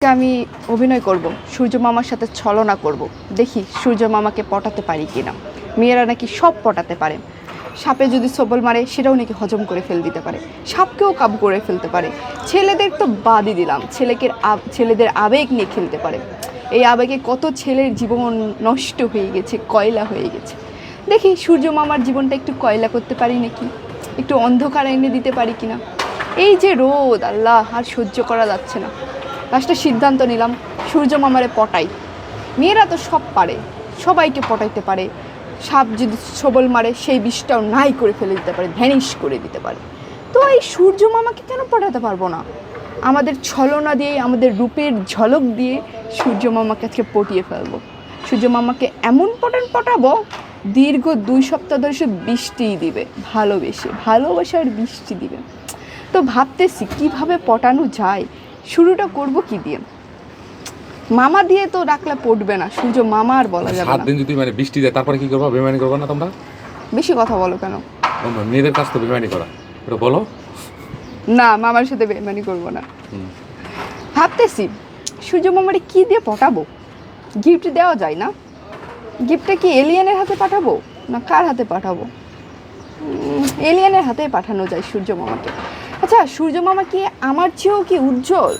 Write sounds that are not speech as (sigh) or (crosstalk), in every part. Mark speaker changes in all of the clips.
Speaker 1: আজকে আমি অভিনয় করব, সূর্য মামার সাথে ছলনা করব। দেখি সূর্য মামাকে পটাতে পারি কিনা। মেয়েরা নাকি সব পটাতে পারে। সাপে যদি সবল মারে, সেটাও নাকি হজম করে ফেল দিতে পারে। সাপকেও কাবু করে ফেলতে পারে। ছেলেদের তো বাদই দিলাম। ছেলেকে ছেলেদের আবেগ নিয়ে খেলতে পারে। এই আবেগে কত ছেলের জীবন নষ্ট হয়ে গেছে, কয়লা হয়ে গেছে। দেখি সূর্য মামার জীবনটা একটু কয়লা করতে পারি নাকি? একটু অন্ধকার এনে দিতে পারি কিনা? এই যে রোদ, আল্লাহ, আর সহ্য করা যাচ্ছে না। লাস্টে সিদ্ধান্ত নিলাম, সূর্য মামারে পটাই। মেয়েরা তো সব পারে, সবাইকে পটাইতে পারে। সাপ যদি সবল মারে, সেই বিষটাও নাই করে ফেলে দিতে পারে, ভ্যানিশ করে দিতে পারে। তো এই সূর্য মামাকে কেন পটাতে পারব না? আমাদের ছলনা দিয়ে, আমাদের রূপের ঝলক দিয়ে সূর্য মামাকে আজকে পটিয়ে ফেলব। সূর্য মামাকে এমন পটান পটাবো, দীর্ঘ দুই সপ্তাহ ধরে সে বৃষ্টিই দিবে, ভালোবেসে, ভালোবাসার বৃষ্টি দিবে। তো ভাবতেছি, কীভাবে পটানো যায়? শুরুটা করব কি দিয়ে? মামা দিয়ে তো ডাকলে পড়বে না সূর্য মামা আর বলা যাবে
Speaker 2: সাত
Speaker 1: না
Speaker 2: দিন যদি মানে বৃষ্টি দেয় তারপরে কি করব? বেমানি করব না তোমরা?
Speaker 1: বেশি কথা বলো কেন?
Speaker 2: তোমরা মেয়েদের কাছ তো বেমানি করা। এটা বলো।
Speaker 1: না মামার সাথে বেমানি করব না। ভাবতেছি সূর্য মামারে কি দিয়ে পটাবো? গিফট দেওয়া যায় না। গিফটটা কি এলিয়েনের হাতে পাঠাবো? না কার হাতে পাঠাবো? এলিয়েনের হাতে পাঠানো যায় সূর্য মামাকে। আচ্ছা সূর্য মামা কি আমার চেয়েও কি উজ্জ্বল?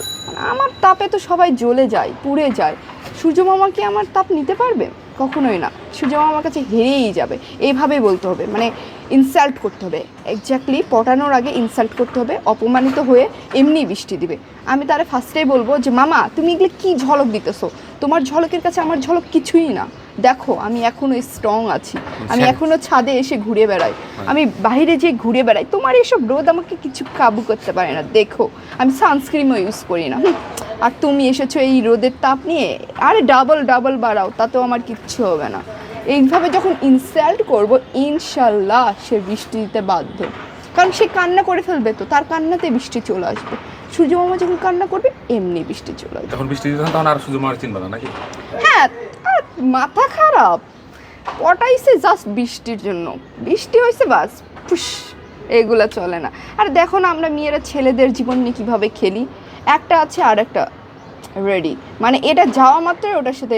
Speaker 1: আমার তাপে তো সবাই জ্বলে যায়, পুড়ে যায়। সূর্য মামা কি আমার তাপ নিতে পারবে? কখনোই না। সূর্য মামার কাছে হেরেই যাবে। এইভাবেই বলতে হবে। মানে ইনসাল্ট করতে হবে। এক্স্যাক্টলি পটানোর আগে ইনসাল্ট করতে হবে। অপমানিত হয়ে এমনি বৃষ্টি দিবে। আমি তারে ফার্স্টেই বলব যে, মামা, তুমি এগুলো কি ঝলক দিতেছো? তোমার ঝলকের কাছে আমার ঝলক কিছুই না। দেখো আমি এখনও স্ট্রং আছি। আমি। এখনও ছাদে এসে ঘুরে বেড়াই। আমি বাইরে যে ঘুরে বেড়াই। তোমার এসব রোদ আমাকে কিছু কাবু করতে পারে না। দেখো আমি সানস্ক্রিনও ইউজ করি না। (laughs) আর তুমি এসেছ এই রোদের তাপ নিয়ে আরে ডাবল ডাবল বাড়াও তাতেও আমার কিচ্ছু হবে না। এইভাবে যখন ইনসাল্ট করব ইনশাল্লাহ সে বৃষ্টি দিতে বাধ্য। কারণ সে কান্না করে ফেলবে তো তার কান্নাতে বৃষ্টি চলে আসবে। সূর্য মামা যখন কান্না করবে এমনি বৃষ্টি চলে আসবে।
Speaker 2: যখন বৃষ্টি দিতাম তখন আর মার চিনবে না নাকি?
Speaker 1: হ্যাঁ মাথা খারাপ। পটাইছে জাস্ট বৃষ্টির জন্য। বৃষ্টি হয়েছে বাস। ফুস এগুলো চলে না। আর দেখো না আমরা মেয়েরা ছেলেদের জীবন নিয়ে কীভাবে খেলি? একটা আছে আর একটা রেডি মানে এটা যাওয়া মাত্রই ওটার সাথে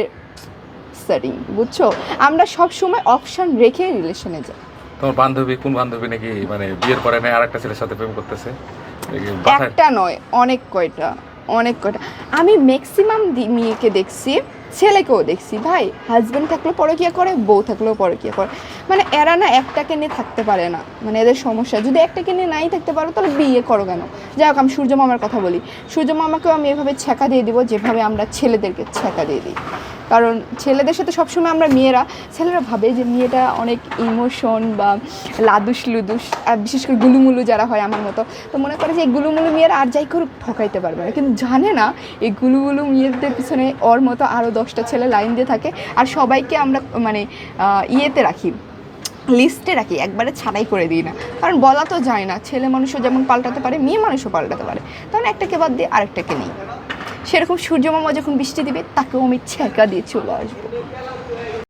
Speaker 1: সেটিং বুঝছ? আমরা সব সময় অপশন রেখে রিলেশনে যাই।
Speaker 2: তোমার বান্ধবী কোন বান্ধবী নাকি মানে বিয়ের পরে নাই আরেকটা ছেলের সাথে প্রেম করতেছে?
Speaker 1: একটা নয় অনেক কয়টা অনেক কয়টা। আমি ম্যাক্সিমাম মেয়েকে দেখছি ছেলেকেও দেখছি। ভাই হাজব্যান্ড থাকলেও পরকিয়া করে, বউ থাকলেও পরে পরকিয়া করে। মানে এরা না একটাকে নিয়ে থাকতে পারে না। মানে এদের সমস্যা। যদি একটাকে নিয়ে নাই থাকতে পারো, তাহলে বিয়ে করো কেন? যাই হোক, আমি সূর্য মামার কথা বলি। সূর্য মামাকেও আমি এভাবে ছ্যাঁকা দিয়ে দিব যেভাবে আমরা ছেলেদেরকে ছ্যাঁকা দিয়ে দিই। কারণ ছেলেদের সাথে সবসময় আমরা মেয়েরা, ছেলেরা ভাবে যে মেয়েটা অনেক ইমোশন বা লাদুস লুদুস বিশেষ করে গুলুমুলু যারা হয় আমার মতো, তো মনে করে যে এই গুলুমুলু মেয়েরা আর যাই করুক, ঠকাইতে পারবে না। কিন্তু জানে না, এই গুলুগুলু মেয়েদের পিছনে ওর মতো আরও দশটা ছেলে লাইন দিয়ে থাকে আর সবাইকে আমরা মানে ইয়েতে রাখি, লিস্টে রাখি, একবারে ছাড়াই করে দিই না। কারণ বলা তো যায় না, ছেলে মানুষও যেমন পাল্টাতে পারে, মেয়ে মানুষও পাল্টাতে পারে। তখন একটাকে বাদ দিয়ে আরেকটাকে নিই। সেরকম সূর্যমামা যখন বৃষ্টি দিবে, তাকেও আমি ছেঁকা দিয়ে চলে আসব।